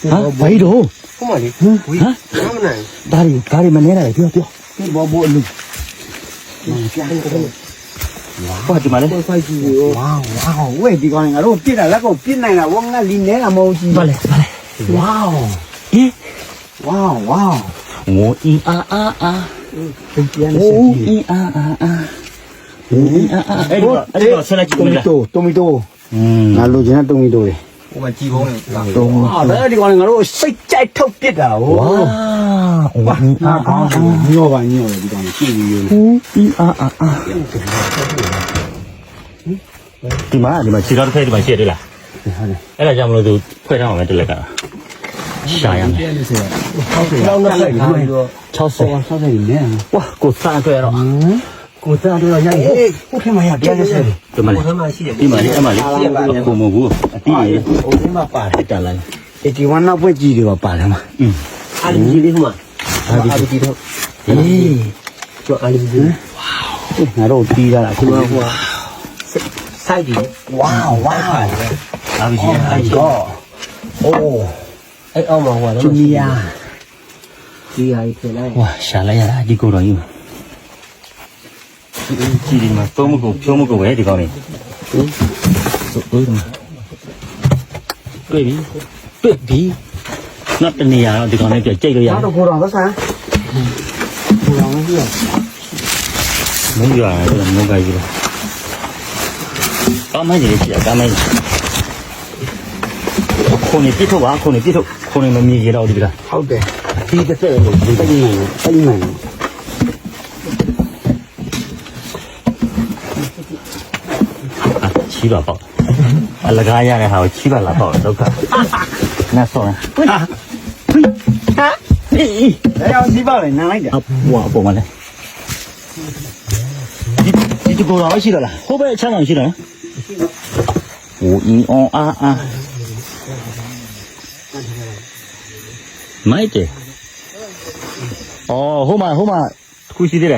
ဟာဘာလို့ဟုတ်မလေးဟမ်ဝေးဟမ်မမနိုင်ဒါရီဒါရီမနေလိုက်ပြောပြောဘောဘောအလူဟောဒီမှာလေဖိုက်ကြီးရောဝါဝါဝဲဒီကောင်ငါတို့ပြစ်တာလက်ကိုပြစ်နိုင်တာဝငါလီနေတာမဟုတ်ကြီးဘာလဲဘာလဲဝါဟင်ဝါဝါငိုအင်းအာအာအာပြန်ငိုအင်းအာအာအာငိုအင်းအာအာအဲ့ဒီအဲ့ဒီဆက်လိုက်ကြည့်တိုမမီလားတိုတိုမီတိုอืมငါလိုချင်တဲ့တိုမီတိုလေ ဟိုမှာကြည်ပုံးလာတုံးဟာဒါဒီကောင်ငါတို့စိတ်ကြိုက်ထုတ်ပြစ်တာဟိုဝါဝါအင်းအာအာအာညောပါညောတယ်ဒီကောင်ကြည့်ပြီးရောငိုအင်းအာအာအာဒီမှာဒီမှာခြေတော်တစ်ဖက်ဒီမှာရှိရတယ်လားဟုတ်တယ်အဲ့ဒါကြောင့်မလို့သူဖွဲ့ထားမှာပဲတက်လက်ကရှာရမယ်ပြန်နေစေဟုတ်တယ်နောက်နောက်လိုက်ပြီးတော့60ဆောင်းဆောင်းနေနေဝါကိုစားခွဲတော့ ကိုသားတို့ရရင်ဟုတ်တယ်မရပြန်နေစေဒီမှာလေဟိုမှာရှိတယ်ဒီမှာလေအမလေးကိုမဘူးအတီးရေဟိုဒီမှာပါတယ်တက်လာဒီဝမ်းနောက်ပွဲကြီးတွေပါတယ်မှာอืมအာလီကြီးလေးဟိုမှာအာလီကြီးတော့အေးကျော်အာလီကြီးငါတို့တီးရတာဟိုဟိုစိုက်ဒီဝါဝါအာဘီကြီးအာကြီးကောအိုးအဲ့အောက်မှာဟိုချူမီယာဒီဟာကြီးပြန်လိုက်ဝါရှာလိုက်ရတာဒီကိုတော်ကြီး ကြည့်ဒီမှာသုံးမကိုဖြုံးမကိုပဲဒီကောင်းလေးဟုတ်ဟုတ်တယ်တွေ့ပြီတွေ့ပြီနောက်တနေရာတော့ဒီကောင်းလေးပြကြိတ်လို့ရနောက်တော့ကိုတော်သက်ဆန်းကိုတော်မရှိရမုန်းရတယ်မုန်းကြကြီးလားကောင်းမကြီးကြီးကောင်းမကြီးခုန်နေပြစ်ထုတ်ပါခုန်နေပြစ်ထုတ်ခုန်နေမမြည်ရတော့ဒီကလားဟုတ်တယ်ဒီတစ်ဆက်လို့ဒီတိတ်နေတိတ်နေ ချီးပါပေါ့အလကားရတဲ့ဟာကိုချီးပါလာပေါ့ဒုက္ခနတ်ဆောင်းဟိဟာဟိဟာအေးအဲအောင်စီးပါလေနားလိုက်တယ်အဘွားပုံမလဲဒီဒီကိုတော့ရှိတော့လားဟိုဘက်အချမ်းအောင်ရှိတော့လားဟိုအင်းအောင်အာအာမိုက်တယ်အော်ဟိုမှာဟိုမှာတစ်ခုရှိသေးတယ်